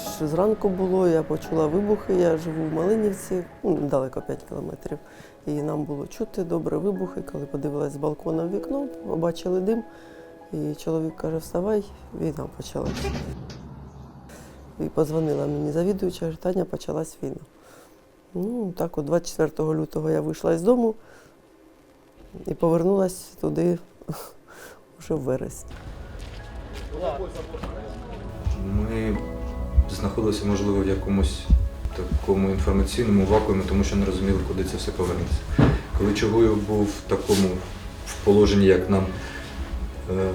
ж зранку було, я почула вибухи, я живу в Малинівці, ну, недалеко 5 кілометрів. І нам було чути добре вибухи. Коли подивилась з балкона в вікно, побачили дим. І чоловік каже, вставай, війна почалась. І позвонила мені завідуюча, Таня, почалась війна. Ну, так, от 24 лютого я вийшла з дому і повернулася туди вже в вересні. Ми знаходилися, можливо, в якомусь такому інформаційному вакуумі, тому що не розуміли, куди це все повернеться. Коли Чугуєв був в такому в положенні, як нам е,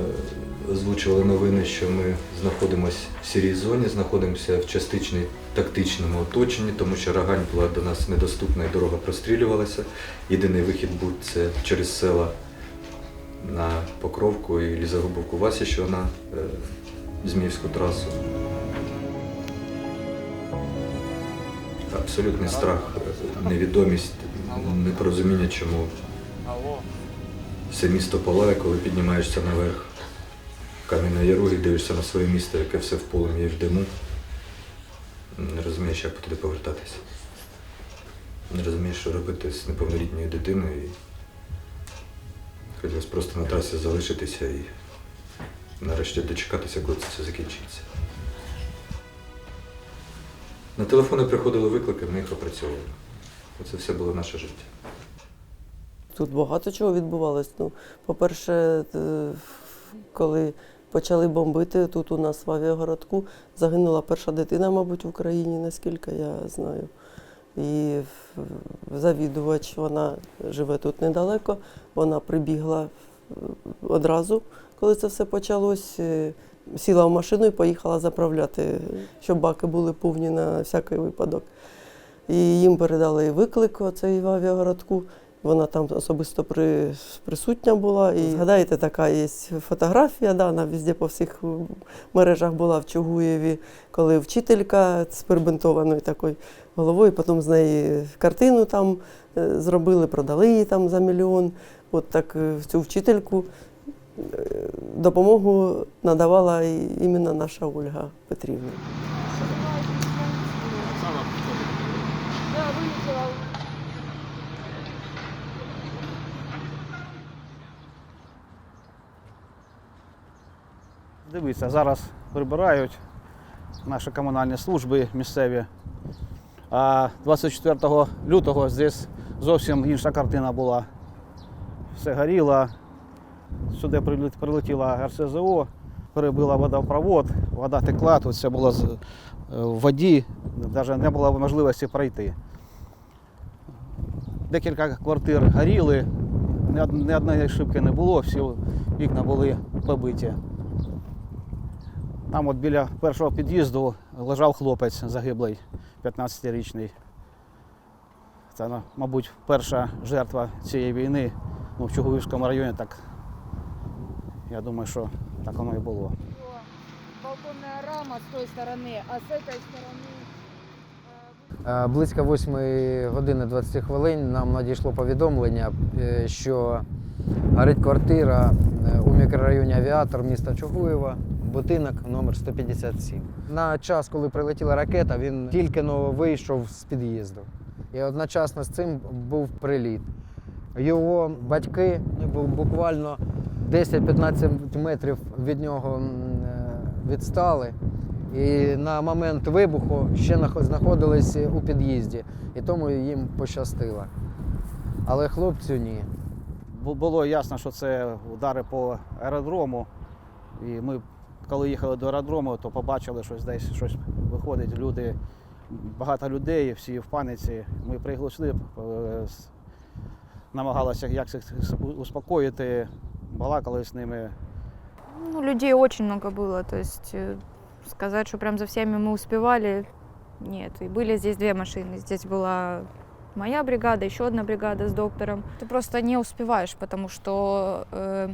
озвучували новини, що ми знаходимося в сірій зоні, знаходимося в частично тактичному оточенні, тому що Рагань була до нас недоступна і дорога прострілювалася. Єдиний вихід був це через села на Покровку і Лізагубовку Васі, що на е, Зміївську трасу. Абсолютний страх, невідомість, непорозуміння, чому все місто палає, коли піднімаєшся наверх Кам'яної Яруги, дивишся на своє місто, яке все в полум'ї і в диму. Не розумієш, як туди повертатися. Не розумієш, що робити з неповнолітньою дитиною. І хотілося просто на трасі залишитися і нарешті дочекатися, коли це все закінчиться. На телефони приходили виклики, ми їх опрацьовували. Це все було наше життя. Тут багато чого відбувалось. Ну, по-перше, е, коли почали бомбити, тут у нас в авіагородку загинула перша дитина, мабуть, в Україні, наскільки я знаю. І завідувач, вона живе тут недалеко, вона прибігла одразу, коли це все почалось. е, Сіла в машину і поїхала заправляти, щоб баки були повні на всякий випадок. І їм передали виклик оцей в авіагородку. Вона там особисто при, присутня була. І згадаєте, така є фотографія, да, вона везде по всіх мережах була в Чугуєві, коли вчителька з перебинтованою такою головою, потім з неї картину там е, зробили, продали її там за мільйон. От так е, цю вчительку е, допомогу надавала іменно наша Ольга Петрівна. Дивіться, зараз прибирають наші комунальні служби місцеві. А 24 лютого здесь зовсім інша картина була. Все горіло. Сюди прилет- прилетіла РСЗО, перебила водопровод, вода текла, тут все було е, в воді, навіть не було можливості пройти. Декілька квартир горіли, ні одної шибки не було, всі вікна були побиті. Там от біля першого під'їзду лежав хлопець загиблий, 15-річний. Це, ну, мабуть, перша жертва цієї війни ну, в Чугуївському районі. Так, я думаю, що так воно і було. балконная рама с той стороны, а с этой стороны Е, Близько 8 години 20 хвилин нам надійшло повідомлення, е, що горить квартира е, у мікрорайоні Авіатор міста Чугуєва, будинок номер 157. На час, коли прилетіла ракета, він тільки вийшов з під'їзду. І одночасно з цим був приліт. Його батьки буквально 10-15 метрів від нього е, відстали. І на момент вибуху ще нах- знаходились у під'їзді, і тому їм пощастило. Але хлопцю ні. Було ясно, що це удари по аеродрому. І ми, коли їхали до аеродрому, то побачили, що десь щось виходить. Люди, багато людей, всі в паніці. Ми приглушили, е, с- намагалися як їх успокоїти, балакали з ними. Ну, людей очень много было, то есть э, сказать, что прям за всеми мы успевали, нет. И были здесь две машины. Здесь была моя бригада, еще одна бригада с доктором. Ты просто не успеваешь, потому что э,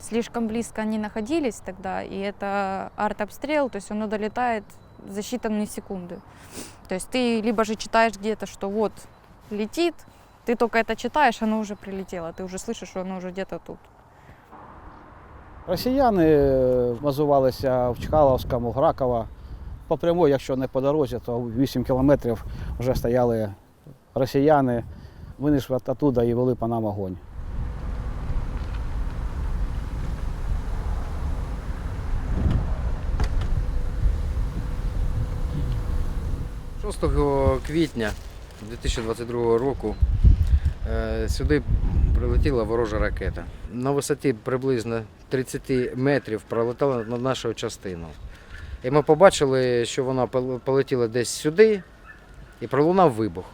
слишком близко они находились тогда, и это артобстрел, то есть оно долетает за считанные секунды. То есть ты либо же читаешь где-то, что вот летит, ты только это читаешь, оно уже прилетело, ты уже слышишь, что оно уже где-то тут. Росіяни е, базувалися в Чкаловському, Граково. по прямой, якщо не по дорозі, то 8 кілометрів вже стояли росіяни. Вони ж от оттуда і вели по нам огонь. 6 квітня 2022 року е, сюди прилетіла ворожа ракета. На висоті приблизно 30 метрів пролетіла над нашою частиною. І ми побачили, що вона полетіла десь сюди і пролунав вибух.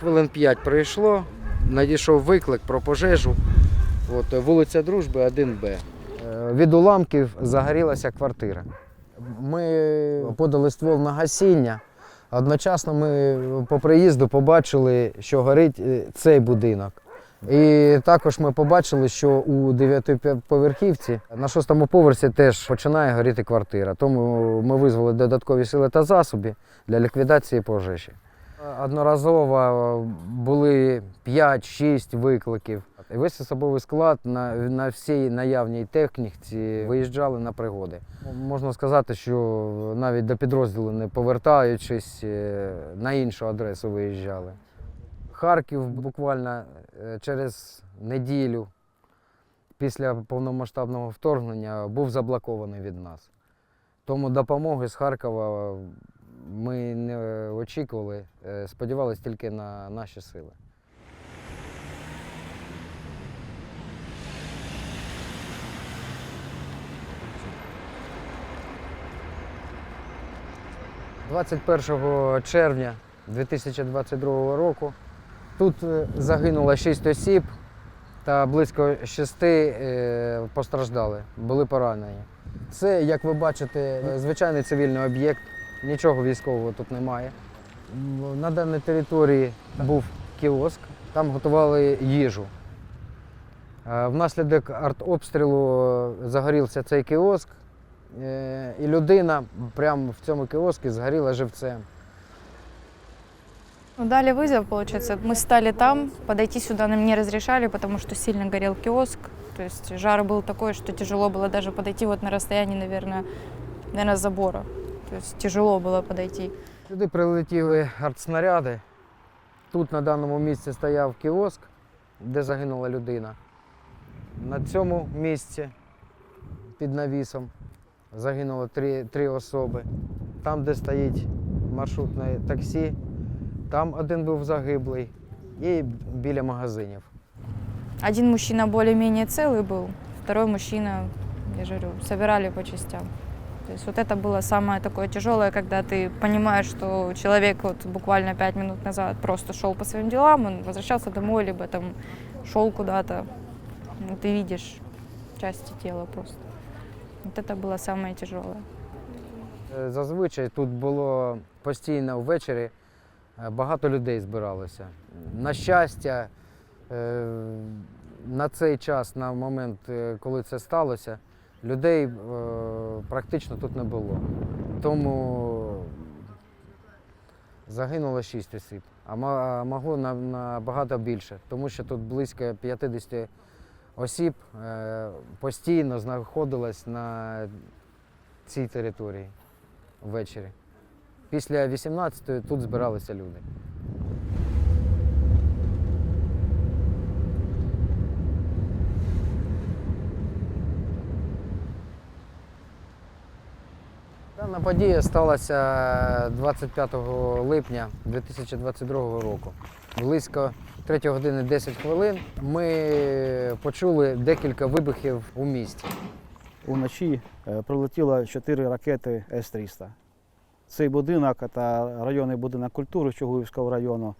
Хвилин 5 пройшло, надійшов виклик про пожежу. От, вулиця Дружби, 1Б. Е, Від уламків загорілася квартира. Ми подали ствол на гасіння. Одночасно ми по приїзду побачили, що горить е, цей будинок. І також ми побачили, що у дев'ятиповерхівці на шостому поверсі теж починає горіти квартира. Тому ми визвали додаткові сили та засоби для ліквідації пожежі. Одноразово були 5-6 викликів. Весь особовий склад на, на всій наявній техніці виїжджали на пригоди. Можна сказати, що навіть до підрозділу не повертаючись, е, на іншу адресу виїжджали. Харків буквально е, через неділю після повномасштабного вторгнення був заблокований від нас. Тому допомоги з Харкова ми не очікували, е, сподівалися тільки на наші сили. – 21 червня 2022 року тут е, загинуло 6 осіб та близько 6 е, постраждали, були поранені. Це, як ви бачите, е, звичайний цивільний об'єкт, нічого військового тут немає. На даній території був кіоск, там готували їжу. Внаслідок артобстрілу загорівся цей кіоск, і людина прямо в цьому кіоску згоріла живцем. Ну, дали вызов, получается. Мы стали там, подойти сюда нам не разрешали, потому что сильно горел киоск. То есть жар был такой, что тяжело было даже подойти вот на расстоянии, наверное, наверное, забора. То есть тяжело было подойти. Сюди прилетіли артснаряди. Тут на даному місці стояв кіоск, де загинула людина. На цьому місці під навісом загинуло три, три особи. Там, де стоїть маршрутне таксі, там один був загиблий і біля магазинів. Один мужчина более-менее целый был, второй мужчина, я же говорю, собирали по частям. То есть вот это было самое такое тяжелое, когда ты понимаешь, что человек вот буквально пять минут назад просто шел по своим делам, он возвращался домой, либо там шел куда-то. Ну, Ты видишь части тела просто. Вот это было самое тяжелое. Е, Зазвичай тут було постійно ввечері е, багато людей збиралося. На щастя, е, на цей час, на момент, коли це сталося, людей практично тут не було. Тому загинуло шість осіб, а могло набагато більше, тому що тут близько 50 осіб е, постійно знаходилось на цій території ввечері. Після 18-ї тут збиралися люди. Дана подія сталася 25 липня 2022 року. Близько 3 години 10 хвилин ми почули декілька вибухів у місті. Уночі е, прилетіло 4 ракети С-300. Цей будинок це районний будинок культури Чугуївського району.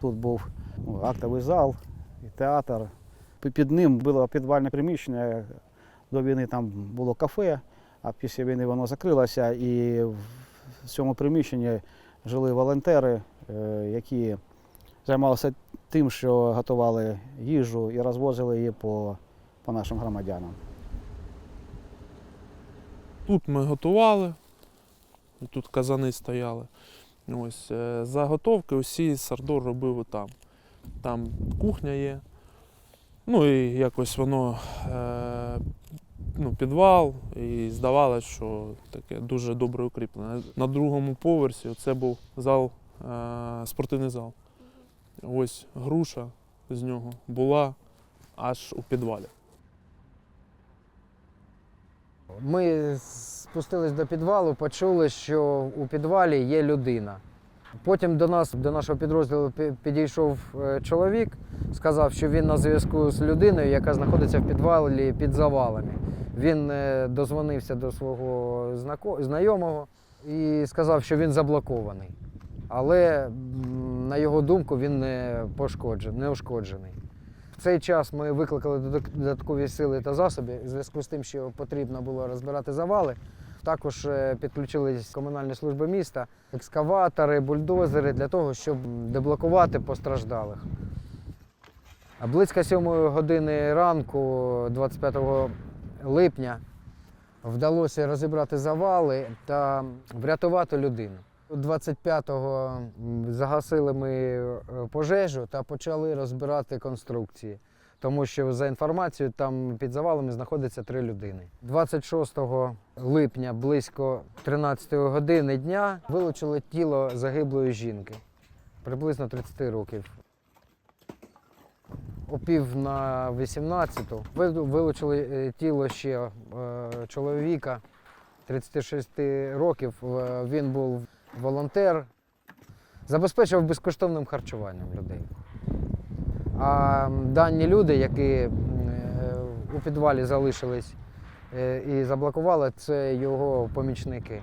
Тут був ну, актовий зал театр. Під ним було підвальне приміщення. До війни там було кафе, а після війни воно закрилося. І в цьому приміщенні жили волонтери, е, які займалися тим, що готували їжу і розвозили її по, по нашим громадянам. Тут ми готували, тут казани стояли. Ось, е, заготовки усі Сардор робив там. Там кухня є. Ну і якось воно е, ну, підвал, і здавалося, що таке дуже добре укріплене. На другому поверсі це був зал, е, спортивний зал. Ось груша з нього була аж у підвалі. Ми спустились до підвалу, почули, що у підвалі є людина. Потім до нас, до нашого підрозділу підійшов е, чоловік, сказав, що він на зв'язку з людиною, яка знаходиться в підвалі під завалами. Він е, дозвонився до свого знайомого і сказав, що він заблокований. Але на його думку він не пошкоджений, не ушкоджений. В цей час ми викликали додаткові сили та засоби в зв'язку з тим, що потрібно було розбирати завали. Також е, підключились комунальні служби міста, екскаватори, бульдозери для того, щоб деблокувати постраждалих. Близько 7 години ранку, 25 липня, вдалося розібрати завали та врятувати людину. 25-го загасили ми е, пожежу та почали розбирати конструкції. Тому що за інформацією, там під завалами знаходиться три людини. 26 липня близько 13 години дня вилучили тіло загиблої жінки, приблизно 30 років. О пів на 18-ту вилучили е, тіло ще е, чоловіка 36 років. Він був волонтер, забезпечував безкоштовним харчуванням людей. А дані люди, які е, у підвалі залишились е, і заблокували, це його помічники.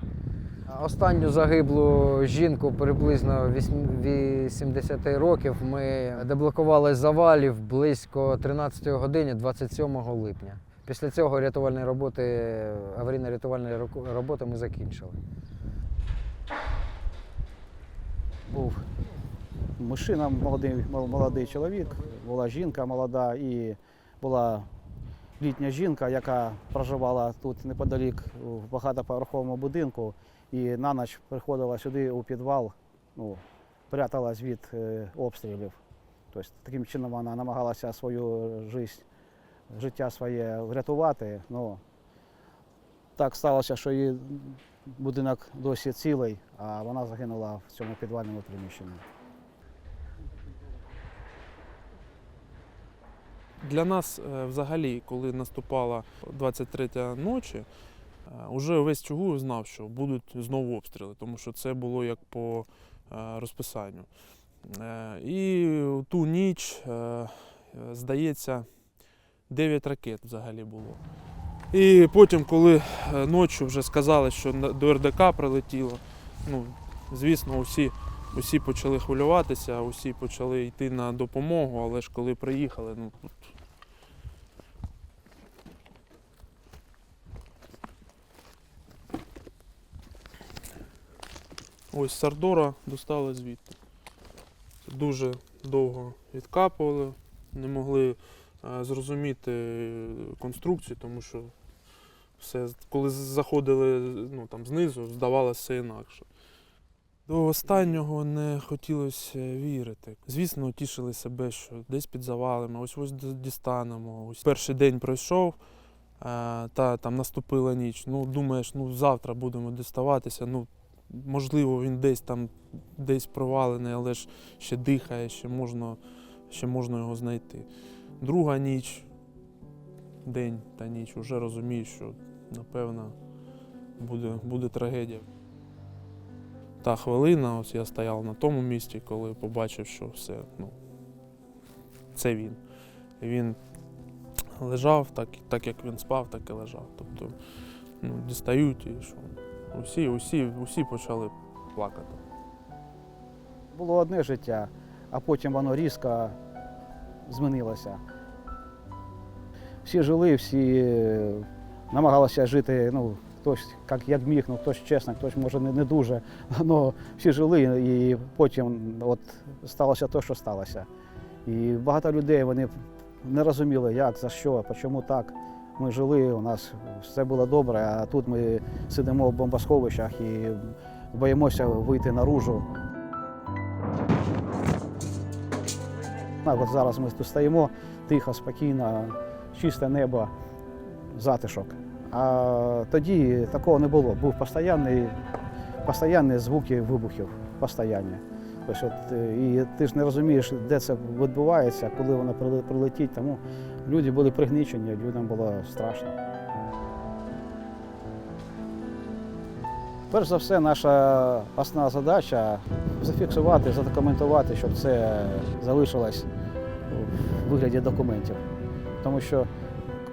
Останню загиблу жінку приблизно вісім- 80 років ми деблокували завалів близько 13 годині 27 липня. Після цього рятувальні роботи, аварійно-рятувальні роботи ми закінчили. був мужчина, молодий, молодий чоловік, була жінка молода і була літня жінка, яка проживала тут неподалік в багатоповерховому будинку і на ніч приходила сюди у підвал, ну, пряталась від е, обстрілів. Тобто таким чином вона намагалася свою життя, життя своє врятувати. Ну, так сталося, що її будинок досі цілий, а вона загинула в цьому підвальному приміщенні. Для нас е, взагалі, коли наступала 23 ночі, вже весь Чугуїв знав, що будуть знову обстріли, тому що це було як по е, розписанню. Е, І ту ніч, е, здається, 9 ракет взагалі було. І потім, коли е, ночі вже сказали, що до РДК прилетіло, ну, звісно, усі, усі почали хвилюватися, усі почали йти на допомогу, але ж коли приїхали, ну тут Ось Сардора достали звідти. Дуже довго відкапували, не могли е, зрозуміти конструкцію, тому що все, коли заходили ну, там, знизу, здавалося все інакше. До останнього не хотілося вірити. Звісно, тішили себе, що десь під завалами, ось ось дістанемо. Ось перший день пройшов, е, та там наступила ніч. Ну, думаєш, ну завтра будемо діставатися. Ну, можливо, він десь там десь провалений, але ж ще дихає, ще можна, ще можна його знайти. Друга ніч, день та ніч, вже розумієш, що напевно буде, буде трагедія. Та хвилина, ось я стояв на тому місці, коли побачив, що все, ну, це він. Він лежав, так, так як він спав, так і лежав. Тобто ну, дістають і що. Усі, усі, усі почали плакати. Було одне життя, а потім воно різко змінилося. Всі жили, всі е, намагалися жити, ну, хтось як, міг, ну, хтось чесно, хтось може не, не дуже. Але всі жили, і потім от сталося те, що сталося. І багато людей вони не розуміли, як, за що, чому так. Ми жили, у нас все було добре, а тут ми сидимо в бомбосховищах і боїмося вийти наружу. От зараз ми тут стоїмо, тихо, спокійно, чисте небо, затишок. А тоді такого не було. Був постійний, постійні звуки вибухів. Постійні. Тобто, от, е, і ти ж не розумієш, де це відбувається, коли воно прилетить. Тому люди були пригнічені, людям було страшно. Перш за все, наша основна задача зафіксувати, задокументувати, щоб це залишилось в вигляді документів. Тому що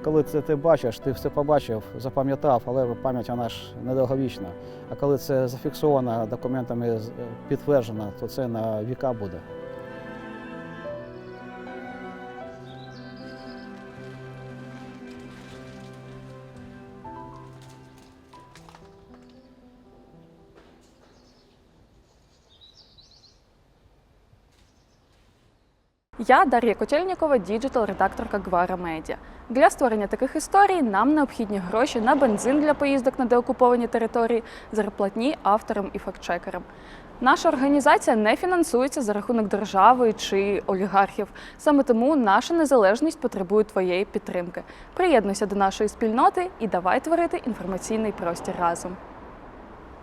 коли це ти бачиш, ти все побачив, запам'ятав, але пам'ять вона ж недовговічна. А коли це зафіксовано документами підтверджено, то це на віка буде. Я Дар'я Котельнікова, діджитал-редакторка Гвара Медіа. Для створення таких історій нам необхідні гроші на бензин для поїздок на деокуповані території, зарплатні авторам і фактчекерам. Наша організація не фінансується за рахунок держави чи олігархів. Саме тому наша незалежність потребує твоєї підтримки. Приєднуйся до нашої спільноти і давай творити інформаційний простір разом.